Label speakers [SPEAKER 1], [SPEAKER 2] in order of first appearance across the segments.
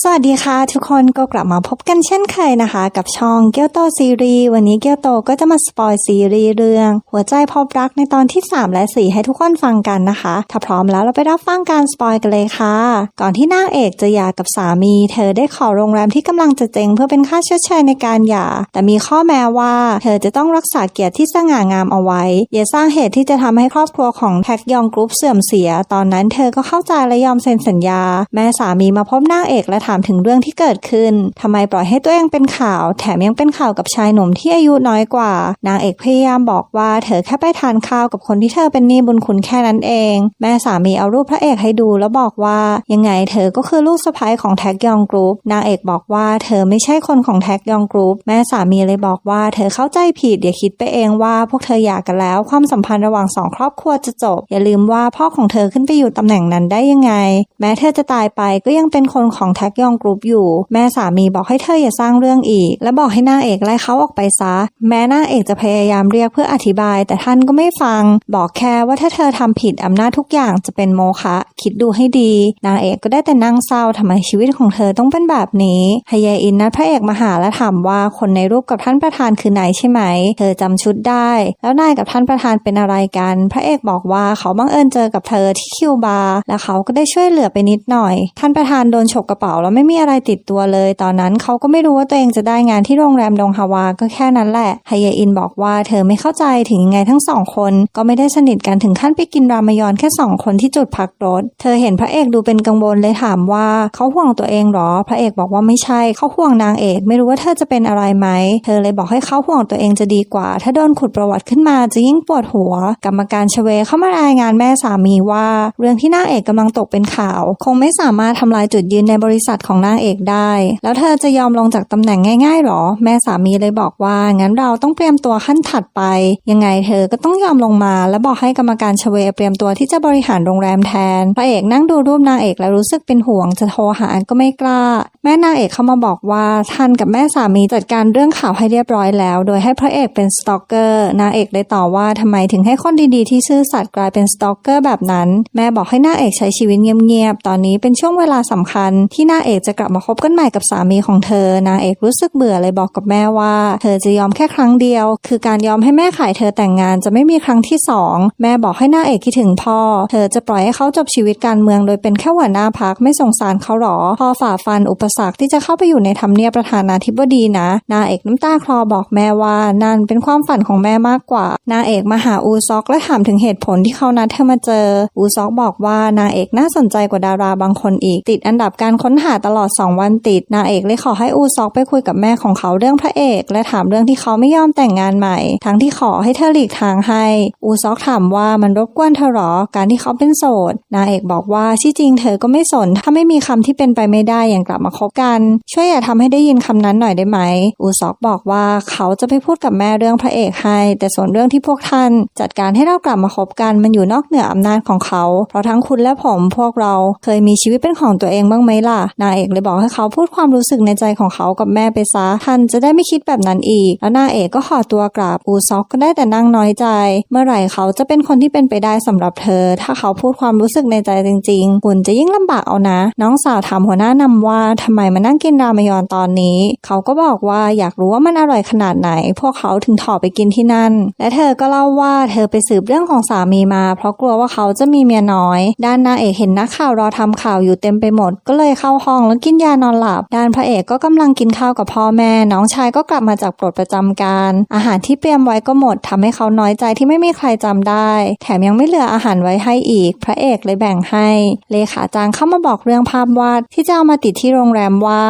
[SPEAKER 1] สวัสดีค่ะทุกคนก็กลับมาพบกันเช่นเคยนะคะ กับช่องเกียวโตซีรีส์วันนี้เกียวโตก็จะมาสปอยซีรีส์เรื่อง หัวใจพบรักในตอนที่ 3 และ 4 ให้ทุกคนฟังกันนะคะ ถ้าพร้อมแล้วเราไปรับฟังการสปอยกันเลยค่ะ ก่อนที่นางเอกจะหย่ากับสามี เธอได้ขอโรงแรมที่กำลังจะเจ๊งเพื่อเป็นค่าชดเชยในการหย่า แต่มีข้อแม้ว่า เธอจะต้องรักษาเกียรติที่สง่างามเอาไว้ อย่าสร้างเหตุที่จะทำให้ครอบครัวของแท็กยองกรุ๊ปเสื่อมเสีย ตอนนั้นเธอก็เข้าใจและยอมเซ็นสัญญา แม่สามีมาพบนางเอกและถามถึงเรื่องที่เกิดขึ้น ทำไมปล่อยให้ตัวเองเป็นข่าว แถมยังเป็นข่าวกับชายหนุ่มที่อายุน้อยกว่า นางเอกพยายามบอกว่าเธอแค่ไปทานข้าวกับคนที่เธอเป็นหนี้บุญคุณแค่นั้นเอง แม่สามีเอารูปพระเอกให้ดูแล้วบอกว่า ยังไงเธอก็คือลูกสะใภ้ของแท็กยองกรุ๊ป นางเอกบอกว่าเธอไม่ใช่คนของแท็กยองกรุ๊ป แม่สามีเลยบอกว่าเธอเข้าใจผิดอย่าคิดไปเองว่าพวกเธอหย่ากันแล้ว ความสัมพันธ์ระหว่างสองครอบครัวจะจบ อย่าลืมว่าพ่อของเธอขึ้นไปอยู่ตำแหน่งนั้นได้ยังไง แม้เธอจะตายไปก็ยังเป็นคนของแท็กยองกรุ๊ปอยู่ แม่สามีบอกให้เธออย่าสร้างเรื่องอีก และบอกให้นางเอกไล่เขาออกไปซะ แม้นางเอกจะพยายามเรียกเพื่ออธิบาย แต่ท่านก็ไม่ฟัง บอกแค่ว่าถ้าเธอทำผิดอำนาจทุกอย่างจะเป็นโมฆะคิดดูให้ดี นางเอกก็ได้แต่นั่งเศร้าทำไมชีวิตของเธอต้องเป็นแบบนี้ฮยาอินนัดพระเอกมาหาและถามว่าคนในรูปกับท่านประธานคือนายใช่ไหม เธอจำชุดได้ แล้วนายกับท่านประธานเป็นอะไรกัน พระเอกบอกว่าเขาบังเอิญเจอกับเธอที่คิวบาร์และเขาก็ได้ช่วยเหลือไปนิดหน่อย ท่านประธานโดนฉกกระเป๋าแล้วไม่มีอะไรติดตัวเลย ตอนนั้นเขาก็ไม่รู้ว่าตัวเองจะได้งานที่โรงแรมดงฮาวาก็แค่นั้นแหละไฮยอินบอกว่าเธอไม่เข้าใจถึงยังไงทั้งสองคน ก็ไม่ได้สนิทกันถึงขั้นไปกินรามยอนแค่สองคนที่จุดพักรถ เธอเห็นพระเอกดูเป็นกังวลเลยถามว่าเขาห่วงตัวเองหรอ พระเอกบอกว่าไม่ใช่เขาห่วงนางเอก ไม่รู้ว่าเธอจะเป็นอะไรไหมเธอเลยบอกให้เขาห่วงตัวเองจะดีกว่า ถ้าโดนขุดประวัติขึ้นมาจะยิ่งปวดหัว กรรมการชเวเข้ามารายงานแม่สามีว่า เรื่องที่นางเอกกำลังตกเป็นข่าว คงไม่สามารถทำลายจุดยืนในบริษัทของนางเอกได้ แล้วเธอจะยอมลงจากตำแหน่งง่ายๆหรอ แม่สามีเลยบอกว่า งั้นเราต้องเตรียมตัวขั้นถัดไป ยังไงเธอก็ต้องยอมลงมา และบอกให้กรรมการชเวเตรียมตัวที่จะบริหารโรงแรมแทน พระเอกนั่งดูรูปนางเอกแล้วรู้สึกเป็นห่วงจะโทรหาก็ไม่กล้า แม่นางเอกเข้ามาบอกว่าท่านกับแม่สามีจัดการเรื่องข่าวให้เรียบร้อยแล้ว โดยให้พระเอกเป็นสตอกเกอร์นางเอกเลยต่อว่าทำไมถึงให้คนดีๆที่ซื่อสัตย์กลายเป็นสตอกเกอร์แบบนั้น แม่บอกให้นางเอกใช้ชีวิตเงียบๆตอนนี้เป็นช่วงเวลาสำคัญที่นางเอกจะกลับมาคบกันใหม่กับสามีของเธอนางเอกรู้สึกเบื่อเลยบอกกับแม่ว่า เธอจะยอมแค่ครั้งเดียว คือการยอมให้แม่ขายเธอแต่งงานจะไม่มีครั้งที่สองแม่บอกให้นางเอกคิดถึงพ่อ เธอจะปล่อยให้เขาจบชีวิตการเมืองโดยเป็นแค่หัวหน้าพักไม่สงสารเขาหรอพอฝ่าฟันอุปสรรคที่จะเข้าไปอยู่ในทำเนียบประธานาธิบดีนะนางเอกน้ำตาคลอบอกแม่ว่านั่นเป็นความฝันของแม่มากกว่านางเอกมาหาอูซอกและถามถึงเหตุผลที่เขานัดเธอมาเจอ อูซอกบอกว่านางเอกน่าสนใจกว่าดาราบางคนอีก ติดอันดับการค้นหาตลอด2วันติดนางเอกเลยขอให้อูซอกไปคุยกับแม่ของเขาเรื่องพระเอก และถามเรื่องที่เขาไม่ยอมแต่งงานใหม่ ทั้งที่ขอให้เธอหลีกทางให้ อูซอกถามว่ามันรบกวนเธอหรอการที่เขาเป็นโสดนางเอกบอกว่าที่จริงเธอก็ไม่สน ถ้าไม่มีคำที่เป็นไปไม่ได้อย่างกลับมาคบกัน ช่วยอย่าทำให้ได้ยินคำนั้นหน่อยได้ไหม อูซอกบอกว่าเขาจะไปพูดกับแม่เรื่องพระเอกให้ แต่ส่วนเรื่องที่พวกท่าน จัดการให้เรากลับมาคบกันมันอยู่นอกเหนืออำนาจของเขา เพราะทั้งคุณและผมพวกเราเคยมีชีวิตเป็นของตัวเองบ้างไหมล่ะนางเอกเลยบอกให้เขาพูดความรู้สึกในใจของเขากับแม่ไปซะท่านจะได้ไม่คิดแบบนั้นอีก แล้วนางเอกก็ขอตัวกราบอูซอกก็ได้แต่นั่งน้อยใจ เมื่อไหร่เขาจะเป็นคนที่เป็นไปได้สำหรับเธอ ถ้าเขาพูดความรู้สึกในใจจริงๆคุณจะยิ่งลำบากเอานะ น้องสาวถามหัวหน้านำว่าทำไมมานั่งกินรามยอนตอนนี้ เขาก็บอกว่าอยากรู้ว่ามันอร่อยขนาดไหน พวกเขาถึงถอไปกินที่นั่น และเธอก็เล่าว่าเธอไปสืบเรื่องของสามีมา เพราะกลัวว่าเขาจะมีเมียน้อย ด้านนางเอกเห็นนักข่าวรอทำข่าวอยู่เต็มไปหมดก็เลยเข้าห้องแล้วกินยานอนหลับ ด้านพระเอกก็กำลังกินข้าวกับพ่อแม่ น้องชายก็กลับมาจากปลดประจำการ อาหารที่เตรียมไว้ก็หมดทำให้เขาน้อยใจที่ไม่มีใครจำได้ แถมยังไม่เหลืออาหารไว้ให้อีก พระเอกเลยแบ่งให้ เลขาจางเข้ามาบอกเรื่องภาพวาดที่จะเอามาติดที่โรงแรมว่า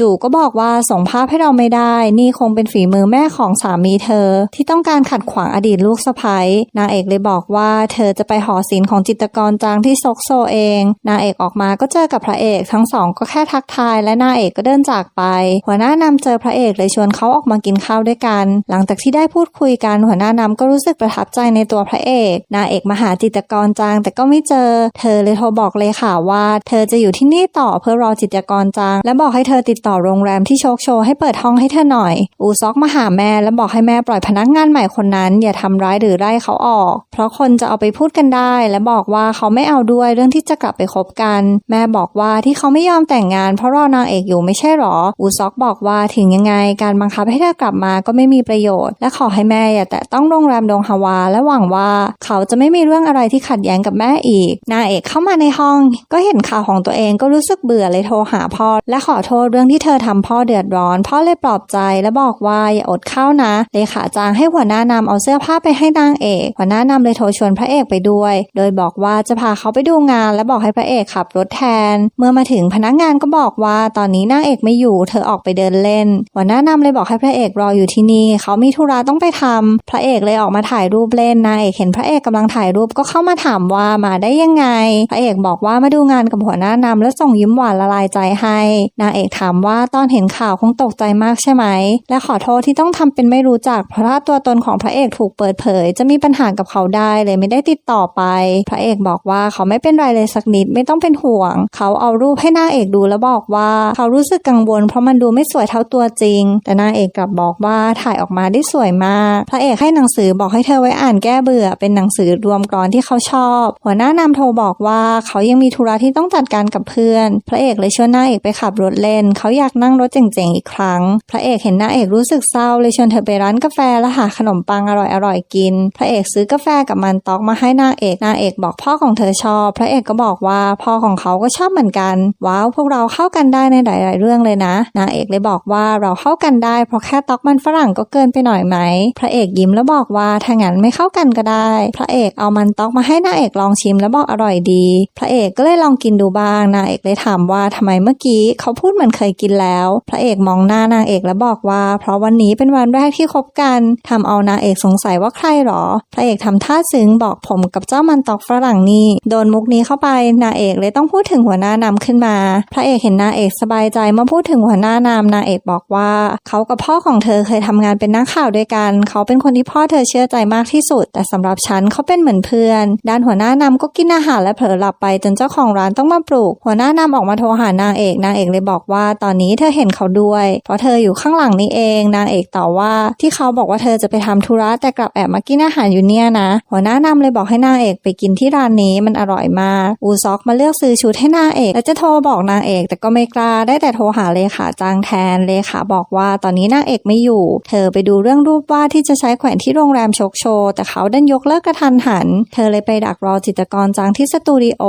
[SPEAKER 1] จู่ๆก็บอกว่าส่งภาพให้เราไม่ได้ นี่คงเป็นฝีมือแม่ของสามีเธอ ที่ต้องการขัดขวางอดีตลูกสะใภ้นางเอกเลยบอกว่าเธอจะไปหอศิลป์ของจิตรกรจางที่ซกโซเอง นางเอกออกมาก็เจอกับพระเอกทั้งสองก็แค่ทักทายและนางเอกก็เดินจากไป หัวหน้านำเจอพระเอกเลยชวนเขาออกมากินข้าวด้วยกัน หลังจากที่ได้พูดคุยกันหัวหน้านำก็รู้สึกประทับใจในตัวพระเอกนางเอกมาหาจิตกรจางแต่ก็ไม่เจอ เธอเลยโทรบอกเลยค่ะว่า เธอจะอยู่ที่นี่ต่อเพื่อรอจิตกรจาง และบอกให้เธอติดต่อโรงแรมที่โชคโชว์ให้เปิดห้องให้เธอหน่อย อูซอกมาหาแม่และบอกให้แม่ปล่อยพนักงานใหม่คนนั้น อย่าทำร้ายหรือไล่เขาออก เพราะคนจะเอาไปพูดกันได้ และบอกว่าเขาไม่เอาด้วยเรื่องที่จะกลับไปคบกัน แม่บอกว่าที่เขาไม่ยอมแต่งงานเพราะรอนางเอกอยู่ไม่ใช่หรอ อูซอกบอกว่าถึงยังไงการบังคับให้เธอกลับมาก็ไม่มีประโยชน์ และขอให้แม่อย่าแตะต้องโรงแรมดงฮาวา และหวังว่าเขาจะไม่มีเรื่องอะไรที่ขัดแย้งกับแม่อีก นางเอกเข้ามาในห้อง ก็เห็นข่าวของตัวเองก็รู้สึกเบื่อเลยโทรหาพ่อ และขอโทษเรื่องที่เธอทำพ่อเดือดร้อน พ่อเลยปลอบใจและบอกว่าอย่าอดข้าวนะเลขาจางให้หัวหน้านำเอาเสื้อผ้าไปให้นางเอก หัวหน้านำเลยโทรชวนพระเอกไปด้วย โดยบอกว่าจะพาเขาไปดูงาน และบอกให้พระเอกขับรถแทน เมื่อมาถึงพนักงานก็บอกว่าตอนนี้นางเอกไม่อยู่ เธอออกไปเดินเล่นหัวหน้านำเลยบอกให้พระเอกรออยู่ที่นี่ เขามีธุระต้องไปทำพระเอกเลยออกมาถ่ายรูปเล่นนางเอกเห็นพระเอกกำลังถ่ายรูปก็เข้ามาถามว่ามาได้ยังไง พระเอกบอกว่ามาดูงานกับหัวหน้านำและส่งยิ้มหวานละลายใจให้นางเอกถามว่าตอนเห็นข่าวคงตกใจมากใช่ไหม และขอโทษที่ต้องทำเป็นไม่รู้จัก เพราะถ้าตัวตนของพระเอกถูกเปิดเผย จะมีปัญหากับเขาได้เลยไม่ได้ติดต่อไป พระเอกบอกว่าเขาไม่เป็นไรเลยสักนิดไม่ต้องเป็นห่วง เขาเอารูปให้นางเอกดูแล้วบอกว่าเขารู้สึกกังวล เพราะมันดูไม่สวยเท่าตัวจริง แต่นางเอกกลับบอกว่าถ่ายออกมาได้สวยมาก พระเอกให้หนังสือบอกให้เธอไว้อ่านแก้เบื่อ เป็นหนังสือรวมกรอนที่เขาชอบ หัวหน้านำโทรบอกว่าเขายังมีธุระที่ต้องจัดการกับเพื่อน พระเอกเลยชวนนางเอกไปขับรถเล่น เขาอยากนั่งรถเจ๋งๆอีกครั้ง พระเอกเห็นนางเอกรู้สึกเศร้าเลยชวนเธอไปร้านกาแฟและหาขนมปังอร่อยๆกิน พระเอกซื้อกาแฟกับมันต๊อกมาให้นางเอกนางเอกบอกพ่อของเธอชอบ พระเอกก็บอกว่าพ่อของเขาก็ชอบเหมือนกัน ว้าววกเราเข้ากันได้ในหลาย ๆ เรื่องเลยนะนางเอกเลยบอกว่าเราเข้ากันได้เพราะแค่ตอกมันฝรั่งก็เกินไปหน่อยไหม พระเอกยิ้มแล้วบอกว่าถ้างั้นไม่เข้ากันก็ได้ พระเอกเอามันตอกมาให้นางเอกลองชิมแล้วบอกอร่อยดี พระเอกก็เลยลองกินดูบ้างนางเอกเลยถามว่าทำไมเมื่อกี้เขาพูดเหมือนเคยกินแล้ว พระเอกมองหน้านางเอกแล้วบอกว่า เพราะวันนี้เป็นวันแรกที่คบกันทำเอานางเอกสงสัยว่าใครหรอ พระเอกทำท่าซึ้งบอกผมกับเจ้ามันตอกฝรั่งนี่โดนมุกนี้เข้าไปนางเอกเลยต้องพูดถึงหัวหน้านำขึ้นมาพระเอกเห็นนางเอกสบายใจเมื่อพูดถึงหัวหน้านำนางเอกบอกว่า เขากับพ่อของเธอเคยทำงานเป็นนักข่าวด้วยกัน เขาเป็นคนที่พ่อเธอเชื่อใจมากที่สุด แต่สำหรับฉันเขาเป็นเหมือนเพื่อน ด้านหัวหน้านำก็กินอาหารและเผลอหลับไปจนเจ้าของร้านต้องมาปลุกหัวหน้านำออกมาโทรหานางเอกนางเอกเลยบอกว่าตอนนี้เธอเห็นเขาด้วย เพราะเธออยู่ข้างหลังนี่เองนางเอกตอบว่าที่เขาบอกว่าเธอจะไปทำธุระแต่กลับแอบมากินอาหารอยู่เนี่ยนะ หัวหน้านำเลยบอกให้นางเอกไปกินที่ร้านนี้มันอร่อยมากอูซอกมาเลือกซื้อชุดให้นางเอก และจะโทรบอกนางเอก แต่ก็ไม่กล้าได้แต่โทรหาเลขาจางแทนเลขาบอกว่าตอนนี้นางเอกไม่อยู่ เธอไปดูเรื่องรูปวาดที่จะใช้แขวนที่โรงแรมโชกโชว์แต่เขาดันยกเลิกกระทันหัน เธอเลยไปดักรอจิตกรจางที่สตูดิโอ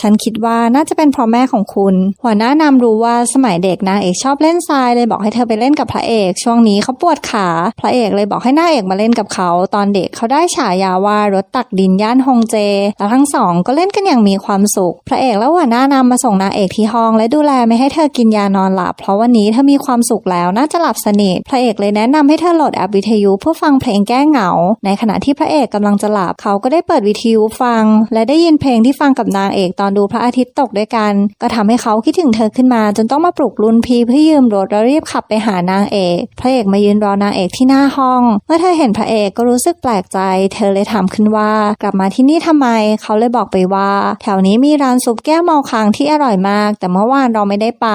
[SPEAKER 1] ฉันคิดว่าน่าจะเป็นเพราะแม่ของคุณ หัวหน้านำรู้ว่าสมัยเด็กนางเอกชอบเล่นทรายเลยบอกให้เธอไปเล่นกับพระเอก ช่วงนี้เขาปวดขา พระเอกเลยบอกให้นางเอกมาเล่นกับเขา ตอนเด็กเขาได้ฉายาว่ารถตักดินย่านฮงเจแล้วทั้งสองก็เล่นกันอย่างมีความสุข พระเอกและหัวหน้านำมาส่งนางเอกที่ห้องและดูแลไม่ให้เธอกินยานอนหลับ เพราะวันนี้เธอมีความสุขแล้วน่าจะหลับสนิทพระเอกเลยแนะนำให้เธอโหลดแอปวิทยุเพื่อฟังเพลงแก้เหงา ในขณะที่พระเอกกำลังจะหลับเขาก็ได้เปิดวิทยุฟัง และได้ยินเพลงที่ฟังกับนางเอกตอนดูพระอาทิตย์ตกด้วยกัน ก็ทำให้เขาคิดถึงเธอขึ้นมา จนต้องมาปลุกรุ่นพี่เพื่อยืมรถแล้วรีบขับไปหานางเอกพระเอกมายืนรอนางเอกที่หน้าห้อง เมื่อเธอเห็นพระเอกก็รู้สึกแปลกใจ เธอเลยถามขึ้นว่า กลับมาที่นี่ทำไม เขาเลยบอกไปว่า แถวนี้มีร้านซุปแก้วเมาคังที่อร่อยมาก แต่เมื่อวานเราไม่ได้ไป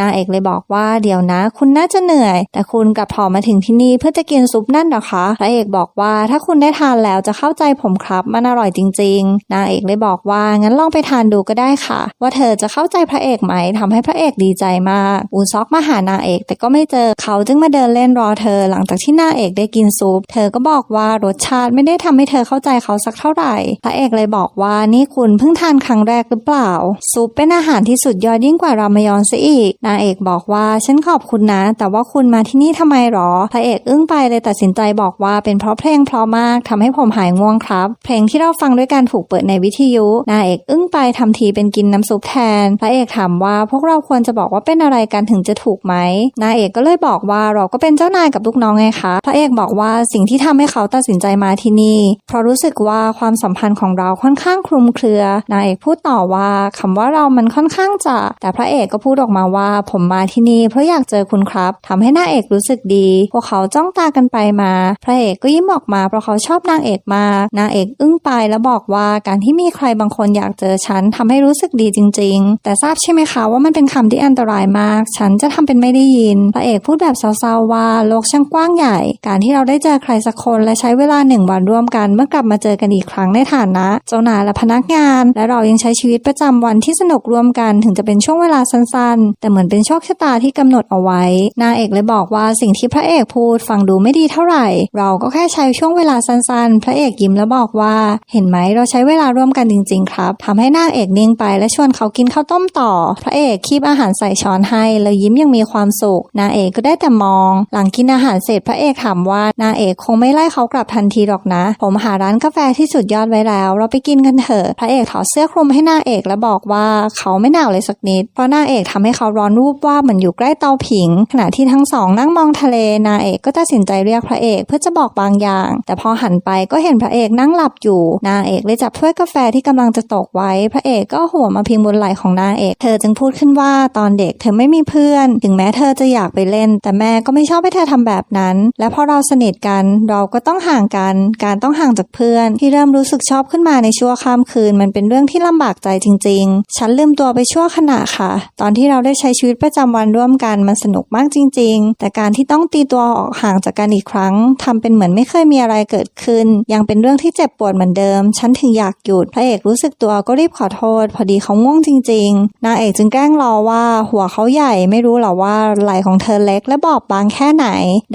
[SPEAKER 1] นางเอกเลยบอกว่าเดี๋ยวนะ คุณน่าจะเหนื่อย แต่คุณกลับผอมาถึงที่นี่เพื่อจะกินซุปนั่นหรอคะพระเอกบอกว่าถ้าคุณได้ทานแล้วจะเข้าใจผมครับมันอร่อยจริง ๆ นางเอกเลยบอกว่างั้นลองไปทานดูก็ได้ค่ะ ว่าเธอจะเข้าใจพระเอกไหมทำให้พระเอกดีใจมากอูซอกมาหานางเอก แต่ก็ไม่เจอเขาจึงมาเดินเล่นรอเธอ หลังจากที่นางเอกได้กินซุป เธอก็บอกว่ารสชาติไม่ได้ทำให้เธอเข้าใจเขาสักเท่าไหร่ พระเอกเลยบอกว่านี่คุณเพิ่งทานครั้งแรกหรือเปล่า ซุปเป็นอาหารที่สุดยอดยิ่งกว่ารามยอนซะอีก นางเอกบอกว่าฉันขอบคุณนะ แต่ว่าคุณมาที่นี่ทำไมหรอ พระเอกอึ้งไปเลยตัดสินใจบอกว่าเป็นเพราะเพลงเพราะมากทำให้ผมหายง่วงครับ เพลงที่เราฟังด้วยการถูกเปิดในวิทยุ นางเอกอึ้งไปทำทีเป็นกินน้ำซุปแทน พระเอกถามว่าพวกเราควรจะบอกว่าเป็นอะไรกันถึงจะถูกไหม นางเอกก็เลยบอกว่าเราก็เป็นเจ้านายกับลูกน้องไงคะ พระเอกบอกว่าสิ่งที่ทำให้เขาตัดสินใจมาที่นี่ เพราะรู้สึกว่าความสัมพันธ์ของเราค่อนข้างคลุมเครือนางเอกพูดต่อว่าคำว่าเรามันค่อนข้างจะแต่พระเอกก็พูดออกมาว่าผมมาที่นี่เพราะอยากเจอคุณครับทำให้นางเอกรู้สึกดี พวกเขาจ้องตากันไปมา พระเอกก็ยิ้มออกมาเพราะเขาชอบนางเอกมากนางเอกอึ้งไปแล้วบอกว่าการที่มีใครบางคนอยากเจอฉันทำให้รู้สึกดีจริง ๆ แต่ทราบใช่ไหมคะว่ามันเป็นคำที่อันตรายมาก ฉันจะทำเป็นไม่ได้ยิน พระเอกพูดแบบเศร้าๆว่าโลกช่างกว้างใหญ่ การที่เราได้เจอใครสักคนและใช้เวลาหนึ่งวันร่วมกัน เมื่อกลับมาเจอกันอีกครั้งในฐานะ เจ้านายและพนักงาน และเรายังใช้ชีวิตประจำวันที่สนุกร่วมกันถึงจะเป็นช่วงเวลาสั้นๆ แต่เหมือนเป็นโชคชะตาที่กำหนดเอาไว้ นางเอกเลยบอกว่าสิ่งที่พระเอกพูดฟังดูไม่ดีเท่าไหร่ เราก็แค่ใช้ช่วงเวลาสั้นๆ พระเอกยิ้มแล้วบอกว่า เห็นไหมเราใช้เวลาร่วมกันจริง ๆ ครับทำให้นางเอกนิ่งไปและชวนเขากินข้าวต้มต่อ พระเอกคีบอาหารใส่ช้อนให้แล้วยิ้มยังมีความสุข นางเอกก็ได้แต่มอง หลังกินอาหารเสร็จพระเอกถามว่านางเอกคงไม่ไล่เขากลับทันทีหรอกนะ ผมหาร้านกาแฟที่สุดยอดไว้แล้ว เราไปกินกันเถอะ พระเอกถอดเสื้อคลุมให้นางเอกและบอกว่าเขาไม่หนาวเลยสักนิดเพราะนางเอกทำให้เขาร้อนรูปว่าเหมือนอยู่ใกล้เตาผิง ขณะที่ทั้งสองนั่งมองทะเลนางเอกก็ตัดสินใจเรียกพระเอกเพื่อจะบอกบางอย่าง แต่พอหันไปก็เห็นพระเอกนั่งหลับอยู่ นางเอกเลยจับถ้วยกาแฟที่กำลังจะตกไว้ พระเอกก็หัวมาพิงบนไหล่ของนางเอก เธอจึงพูดขึ้นว่าตอนเด็กเธอไม่มีเพื่อน ถึงแม้เธอจะอยากไปเล่น แต่แม่ก็ไม่ชอบให้เธอทำแบบนั้น และพอเราสนิทกันเราก็ต้องห่างกัน การต้องห่างจากเพื่อน ที่เริ่มรู้สึกชอบขึ้นมาในชั่วข้ามคืน มันเป็นเรื่องที่ลำบากใจจริง ๆ ฉันลืมตัวไปชั่วขณะค่ะ ตอนที่เราได้ใช้ชีวิตประจำวันร่วมกันมันสนุกมากจริง ๆ แต่การที่ต้องตีตัวออกห่างจากกันอีกครั้งทำเป็นเหมือนไม่เคยมีอะไรเกิดขึ้น ยังเป็นเรื่องที่เจ็บปวดเหมือนเดิม ฉันถึงอยากหยุด พระเอกรู้สึกตัวก็รีบขอโทษ พอดีเขาง่วงจริง ๆ นางเอกจึงแกล้งรอว่าหัวเขาใหญ่ไม่รู้หรอว่าไหล่ของเธอเล็กและบอบบางแค่ไหน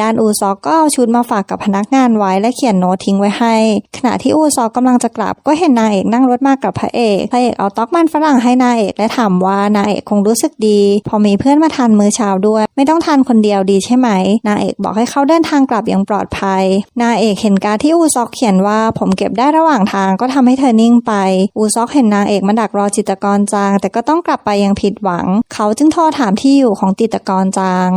[SPEAKER 1] ด้านอูซอกก็เอาชุดมาฝากกับพนักงานไว้และเขียนโน้ตทิ้งไว้ให้ ขณะที่อูซอกกำลังจะกลับก็เห็นนางเอกนั่งรถมากับพระเอก พระเอกเอาต๊อกมันฝรั่งให้นางเอกและถามว่านางเอกคงรู้สึกดี พอมีเพื่อนมาทานมื้อเช้าด้วย ไม่ต้องทานคนเดียวดีใช่ไหม นางเอกบอกให้เขาเดินทางกลับอย่างปลอดภัย นางเอกเห็นการดที่อูซอกเขียนว่าผมเก็บได้ระหว่างทางก็ทำให้เธอนิ่งไป อูซอกเห็นนางเอกมาดักรอจิตกรจาง แต่ก็ต้องกลับไปยังผิดหวัง เขาจึงโทรถามที่อยู่ของจิตกรจาง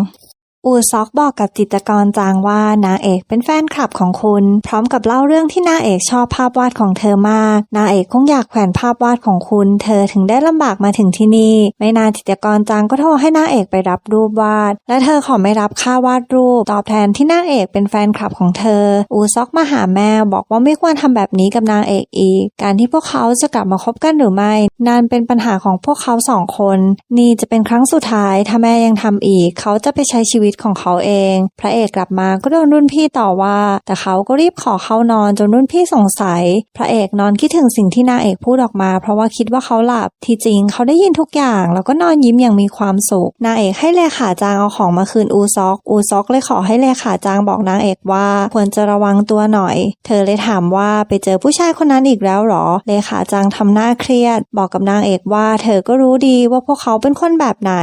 [SPEAKER 1] อูซอกบอกกับจิตกรจางว่านางเอกเป็นแฟนคลับของคุณ พร้อมกับเล่าเรื่องที่นางเอกชอบภาพวาดของเธอมากนางเอกคงอยากแขวนภาพวาดของคุณ เธอถึงได้ลำบากมาถึงที่นี่ ไม่นานจิตกรจางก็โทรให้นางเอกไปรับรูปวาด และเธอขอไม่รับค่าวาดรูป ตอบแทนที่นางเอกเป็นแฟนคลับของเธอ อูซอกมาหาแม่บอกว่าไม่ควรทำแบบนี้กับนางเอกอีก การที่พวกเขาจะกลับมาคบกันหรือไม่นานเป็นปัญหาของพวกเขาสองคน นี่จะเป็นครั้งสุดท้ายถ้าแม่ยังทำอีก เขาจะไปใช้ชีวิตของเขาเอง พระเอกกลับมาก็โดนรุ่นพี่ต่อว่า แต่เขาก็รีบขอเข้านอนจนรุ่นพี่สงสัย พระเอกนอนคิดถึงสิ่งที่นางเอกพูดออกมา เพราะว่าคิดว่าเขาหลับ ที่จริงเขาได้ยินทุกอย่าง แล้วก็นอนยิ้มอย่างมีความสุข นางเอกให้เลขาจางเอาของมาคืนอูซอก อูซอกเลยขอให้เลขาจางบอกนางเอกว่า ควรจะระวังตัวหน่อย เธอเลยถามว่าไปเจอผู้ชายคนนั้นอีกแล้วหรอ เลขาจางทำหน้าเครียด บอกกับนางเอกว่า เธอก็รู้ดีว่าพวกเขาเป็นคนแบบไหน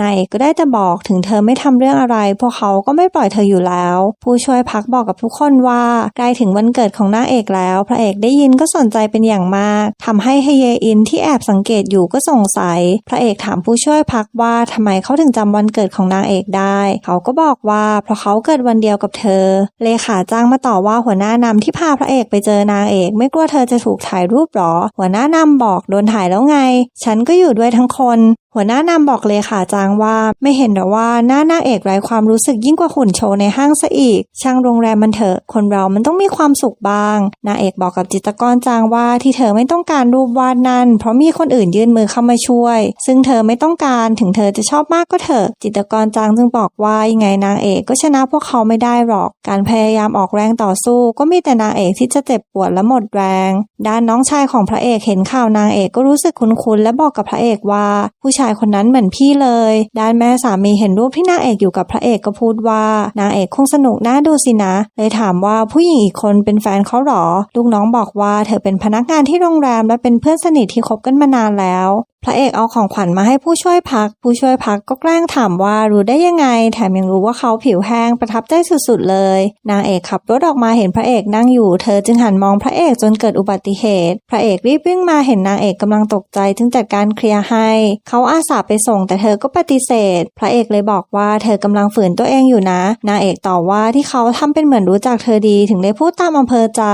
[SPEAKER 1] นางเอกก็ได้แต่บอกถึงเธอไม่ทำเรื่องอะไรพวกเขาก็ไม่ปล่อยเธออยู่แล้ว ผู้ช่วยพักบอกกับทุกคนว่าใกล้ถึงวันเกิดของนางเอกแล้ว พระเอกได้ยินก็สนใจเป็นอย่างมากทำให้เฮเยอินที่แอบสังเกตอยู่ก็สงสัย พระเอกถามผู้ช่วยพักว่าทำไมเขาถึงจำวันเกิดของนางเอกได้ เขาก็บอกว่าเพราะเขาเกิดวันเดียวกับเธอ เลขาจ้างมาต่อว่าหัวหน้านำที่พาพระเอกไปเจอนางเอก ไม่กลัวเธอจะถูกถ่ายรูปหรอ หัวหน้านำบอกโดนถ่ายแล้วไง ฉันก็อยู่ด้วยทั้งคน หัวหน้านำบอกเลขาจางว่า ไม่เห็นหรอว่าหน้านางเอกไร้ความรู้สึกยิ่งกว่าหุ่นโชว์ในห้างซะอีก ช่างโรงแรมมันเถอะคนเรามันต้องมีความสุขบ้างนางเอกบอกกับจิตกรจางว่าที่เธอไม่ต้องการรูปวาดนั้นเพราะมีคนอื่นยื่นมือเข้ามาช่วย ซึ่งเธอไม่ต้องการถึงเธอจะชอบมากก็เถอะ จิตกรจางจึงบอกว่ายังไงนางเอกก็ชนะพวกเขาไม่ได้หรอก การพยายามออกแรงต่อสู้ ก็มีแต่นางเอกที่จะเจ็บปวดและหมดแรง ด้านน้องชายของพระเอกเห็นข่าวนางเอกก็รู้สึกคุ้นๆและบอกกับพระเอกว่า ผู้ชายคนนั้นเหมือนพี่เลย ด้านแม่สามีเห็นรูปที่นางเอกอยู่กับพระเอกก็พูดว่านางเอกคงสนุกน่าดูสินะ เลยถามว่าผู้หญิงอีกคนเป็นแฟนเขาหรอ ลูกน้องบอกว่าเธอเป็นพนักงานที่โรงแรมและเป็นเพื่อนสนิทที่คบกันมานานแล้ว พระเอกเอาของขวัญมาให้ผู้ช่วยพัก ผู้ช่วยพักก็แกล้งถามว่ารู้ได้ยังไง แถมยังรู้ว่าเขาผิวแห้งประทับใจสุดๆเลย นางเอกขับรถออกมาเห็นพระเอกนั่งอยู่ เธอจึงหันมองพระเอกจนเกิดอุบัติเหตุ พระเอกรีบวิ่งมาเห็นนางเอกกำลังตกใจ จึงจัดการเคลียร์ให้ เขาอาสาไปส่งแต่เธอก็ปฏิเสธ พระเอกเลยบอกว่าเธอกำลังฝืนตัวเองอยู่นะ นางเอกตอบว่าที่เขาทำเป็นเหมือนรู้จักเธอดีถึงได้พูดตามอำเภอใจ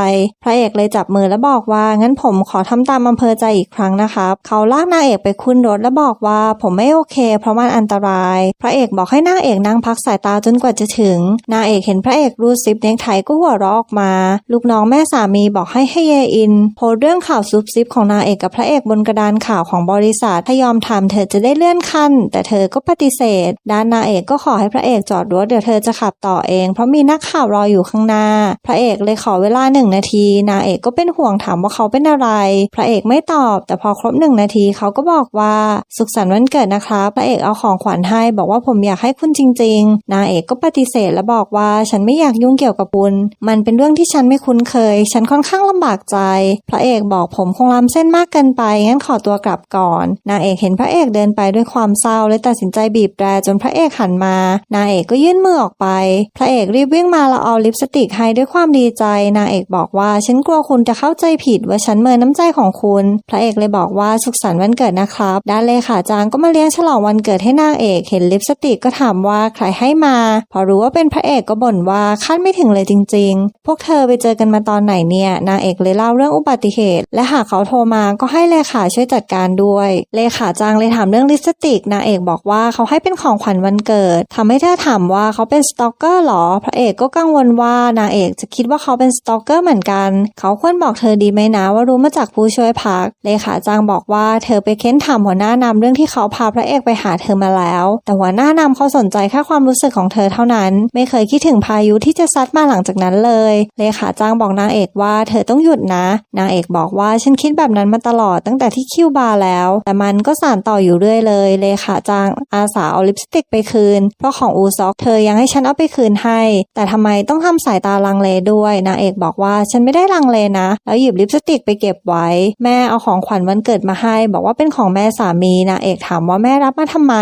[SPEAKER 1] พระเอกเลยจับมือแล้วบอกว่างั้นผมขอทำตามอำเภอใจอีกครั้งนะครับเขาลากนางเอกไปขึ้นรถแล้วบอกว่าผมไม่โอเค เพราะมันอันตราย พระเอกบอกให้นางเอกนั่งพักสายตาจนกว่าจะถึง นางเอกเห็นพระเอกรูดซิปเนคไทก็หัวเราะออกมา ลูกน้องแม่สามีบอกให้ให้เยอิน โพสเรื่องข่าวซุบซิบของนางเอกกับพระเอกบนกระดานข่าวของบริษัทถ้ายอมทำเธอจะได้เลื่อนขั้น แต่เธอก็ปฏิเสธ ด้านนางเอกก็ขอให้พระเอกจอดรถเดี๋ยวเธอจะขับต่อเอง เพราะมีนักข่าวรออยู่ข้างหน้า พระเอกเลยขอเวลาหนึ่งนาที นางเอกก็เป็นห่วงถามว่าเขาเป็นอะไร พระเอกไม่ตอบ แต่พอครบหนึ่งนาทีเขาก็บอกว่าสุขสันต์วันเกิดนะครับพระเอกเอาของขวัญให้ บอกว่าผมอยากให้คุณจริง ๆ นางเอกก็ปฏิเสธและบอกว่าฉันไม่อยากยุ่งเกี่ยวกับคุณ มันเป็นเรื่องที่ฉันไม่คุ้นเคย ฉันค่อนข้างลำบากใจ พระเอกบอกผมคงล้ำเส้นมากเกินไปงั้นขอตัวกลับก่อน นางเอกเห็นพระเอกเดินไปด้วยความเศร้าเลยตัดสินใจบีบแตรจนพระเอกหันมา นางเอกก็ยื่นมือออกไป พระเอกรีบวิ่งมาแล้วเอาลิปสติกให้ด้วยความดีใจ นางเอกบอกว่าฉันกลัวคุณจะเข้าใจผิดว่าฉันเมินน้ำใจของคุณ พระเอกเลยบอกว่าสุขสันต์วันเกิดนะครับด้านเลขาจางก็มาเลี้ยงฉลองวันเกิดให้นางเอกเห็นลิปสติกก็ถามว่าใครให้มา พอรู้ว่าเป็นพระเอกก็บ่นว่าคาดไม่ถึงเลยจริง ๆ พวกเธอไปเจอกันมาตอนไหนเนี่ยนางเอกเลยเล่าเรื่องอุบัติเหตุ และหากเขาโทรมาก็ให้เลขาช่วยจัดการด้วย เลขาจางเลยถามเรื่องลิปสติกนางเอกบอกว่าเขาให้เป็นของขวัญวันเกิดทำให้เธอถามว่าเขาเป็นสตอกเกอร์หรอ พระเอกก็กังวลว่านางเอกจะคิดว่าเขาเป็นสตอกเกอร์เหมือนกัน เขาควรบอกเธอดีไหมนะว่ารู้มาจากผู้ช่วยพักเลขาจางบอกว่าเธอไปเคนถามหัวหน้านำเรื่องที่เขาพาพระเอกไปหาเธอมาแล้ว แต่หัวหน้านำเขาสนใจแค่ความรู้สึกของเธอเท่านั้น ไม่เคยคิดถึงพายุที่จะซัดมาหลังจากนั้นเลย เลขาจ้างบอกนางเอกว่าเธอต้องหยุดนะ นางเอกบอกว่าฉันคิดแบบนั้นมาตลอดตั้งแต่ที่คิวบาร์แล้ว แต่มันก็สานต่ออยู่เรื่อยเลย เลขาจ้างอาสาเอาลิปสติกไปคืน เพราะของอูซอกเธอยังให้ฉันเอาไปคืนให้ แต่ทำไมต้องทำสายตาลังเลด้วย นางเอกบอกว่าฉันไม่ได้ลังเลนะ แล้วหยิบลิปสติกไปเก็บไว้ แม่เอาของขวัญวันเกิดมาให้ บอกว่าเป็นของแม่สามีนางเอกถามว่าแม่รับมาทำไม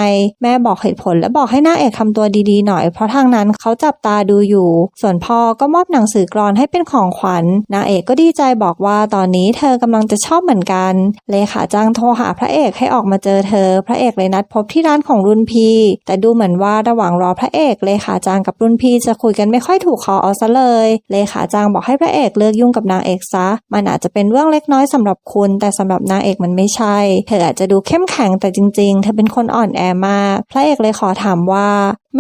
[SPEAKER 1] แม่บอกเหตุผลและบอกให้นางเอกทำตัวดีๆหน่อย เพราะทางนั้นเขาจับตาดูอยู่ ส่วนพ่อก็มอบหนังสือกรอนให้เป็นของขวัญนางเอกก็ดีใจบอกว่าตอนนี้เธอกำลังจะชอบเหมือนกัน เลขาจ้างโทรหาพระเอกให้ออกมาเจอเธอ พระเอกเลยนัดพบที่ร้านของรุ่นพี่ แต่ดูเหมือนว่าระหว่างรอพระเอก เลขาจ้างกับรุ่นพี่จะคุยกันไม่ค่อยถูกคอเอาซะเลย เลขาจ้างบอกให้พระเอกเลิกยุ่งกับนางเอกซะ มันอาจจะเป็นเรื่องเล็กน้อยสำหรับคุณ แต่สำหรับนางเอกมันไม่ใช่ เธออาจจะดูเข้มแข็งแต่จริง ๆ เธอเป็นคนอ่อนแอมาก พระเอกเลยขอถามว่า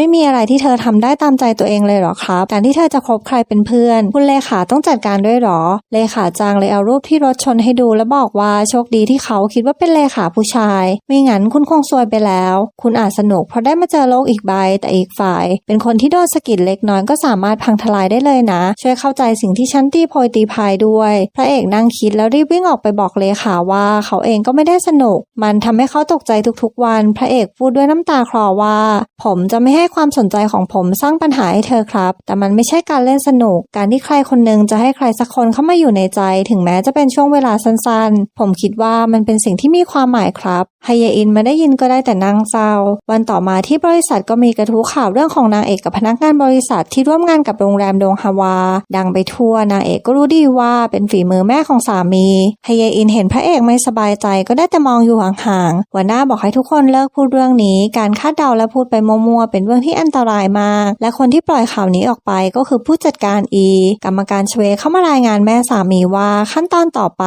[SPEAKER 1] ไม่มีอะไรที่เธอทำได้ตามใจตัวเองเลยหรอครับ การที่เธอจะคบใครเป็นเพื่อน คุณเลขาต้องจัดการด้วยหรอ เลขาจางเลยเอารูปที่รถชนให้ดูแล้วบอกว่าโชคดีที่เขาคิดว่าเป็นเลขาผู้ชาย ไม่งั้นคุณคงซวยไปแล้ว คุณอาจสนุกเพราะได้มาเจอโลกอีกใบ แต่อีกฝ่าย เป็นคนที่โดนสะกิดเล็กน้อยก็สามารถพังทลายได้เลยนะ ช่วยเข้าใจสิ่งที่ฉันตีโพยตีพายด้วย พระเอกนั่งคิดแล้วรีบวิ่งออกไปบอกเลขาว่าเขาเองก็ไม่ได้สนุก มันทำให้เขาตกใจทุกๆวัน พระเอกพูดด้วยน้ำตาคลอว่า ผมจะไม่ให้ความสนใจของผมสร้างปัญหาให้เธอครับ แต่มันไม่ใช่การเล่นสนุก การที่ใครคนหนึงจะให้ใครสักคนเข้ามาอยู่ในใจ ถึงแม้จะเป็นช่วงเวลาสั้นๆ ผมคิดว่ามันเป็นสิ่งที่มีความหมายครับไฮเยอินมาได้ยินก็ได้แต่นั่งเศร้า วันต่อมาที่บริษัทก็มีกระทู้ข่าวเรื่องของนางเอกกับพนักงานบริษัทที่ร่วมงานกับโรงแรมดงฮาวา ดังไปทั่วนางเอกก็รู้ดีว่าเป็นฝีมือแม่ของสามีไฮเยอินเห็นพระเอกไม่สบายใจก็ได้แต่มองอยู่ห่างๆหัวหน้าบอกให้ทุกคนเลิกพูดเรื่องนี้ การคาดเดาและพูดไปมั่วๆเป็นเรื่องที่อันตรายมาก และคนที่ปล่อยข่าวนี้ออกไปก็คือผู้จัดการอี กรรมการชเวเข้ามารายงานแม่สามีว่าขั้นตอนต่อไป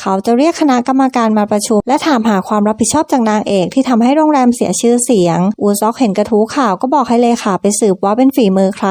[SPEAKER 1] เขาจะเรียกคณะกรรมการมาประชุม และถามหาความรับผิดชอบจากนางเอกที่ทำให้โรงแรมเสียชื่อเสียง อูซอกเห็นกระทู้ข่าวก็บอกให้เลขาไปสืบว่าเป็นฝีมือใคร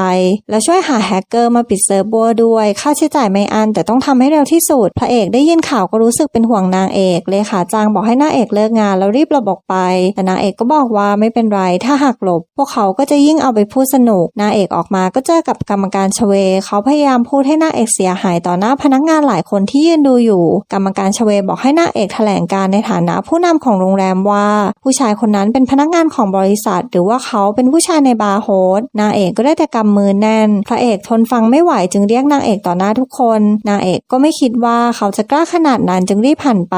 [SPEAKER 1] แล้วช่วยหาแฮกเกอร์มาปิดเซิร์ฟเวอร์ด้วย ค่าใช้จ่ายไม่อันแต่ต้องทำให้เร็วที่สุด พระเอกได้ยินข่าวก็รู้สึกเป็นห่วงนางเอกเลขาจางบอกให้นางเอกเลิกงานแล้วรีบหลบออกไป แต่นางเอกก็บอกว่าไม่เป็นไรถ้าหักหลบ พวกเขาก็จะยิ่งเอาไปพูดสนุกนางเอกออกมาก็เจอกับกรรมการชเว เขาพยายามพูดให้นางเอกเสียหายต่อหน้าพนักงานหลายคนที่ยืนดูอยู่ กรรมการชเวบอกให้นางเอกแถลงการในฐานะผู้นำของโรงแรมว่า ผู้ชายคนนั้นเป็นพนักงานของบริษัท หรือว่าเขาเป็นผู้ชายในบาร์โฮสนางเอกก็ได้แต่กำมือแน่น พระเอกทนฟังไม่ไหวจึงเรียกนางเอกต่อหน้าทุกคน นางเอกก็ไม่คิดว่าเขาจะกล้าขนาดนั้นจึงรีบผ่านไป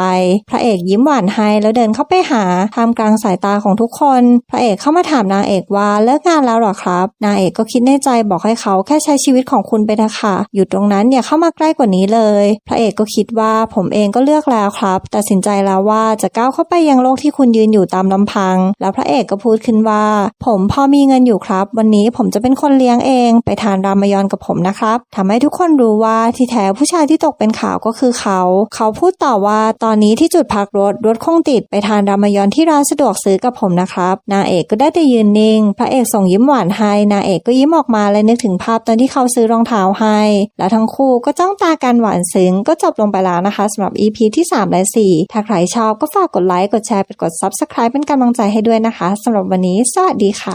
[SPEAKER 1] พระเอกยิ้มหวานให้แล้วเดินเข้าไปหาท่ามกลางสายตาของทุกคน พระเอกเข้ามาถามนางเอกว่าเลิกงานแล้วหรอครับ นางเอกก็คิดในใจบอกให้เขาแค่ใช้ชีวิตของคุณไปเถอะคะอยู่ตรงนั้นอย่าเข้ามาใกล้กว่านี้เลย พระเอกก็คิดว่าผมเองก็เลือกแล้วครับ ตัดสินใจแล้วว่าจะก้าวเข้าไปยังโลกที่คุณยืนอยู่ตามลำพัง แล้วพระเอกก็พูดขึ้นว่า ผมพอมีเงินอยู่ครับ วันนี้ผมจะเป็นคนเลี้ยงเอง ไปทานรามยอนกับผมนะครับทำให้ทุกคนรู้ว่าที่แท้ผู้ชายที่ตกเป็นข่าวก็คือเขา เขาพูดต่อว่าตอนนี้ที่จุดพักรถรถคงติดไปทานรามยอนที่ร้านสะดวกซื้อกับผมนะครับนางเอกก็ได้แต่ยืนนิ่งพระเอกส่งยิ้มหวานให้นางเอกก็ยิ้มออกมาและนึกถึงภาพตอนที่เขาซื้อรองเท้าให้ แล้วทั้งคู่ก็จ้องตากันหวานซึ้งก็จบลงไปแล้วนะคะสำหรับ EP ที่ 3 และ 4 ถ้าใครชอบก็ฝากกดไลค์กดแชร์กด Subscribe เป็นกำลังใจให้ด้วยนะคะสำหรับวันนี้ สวัสดีค่ะ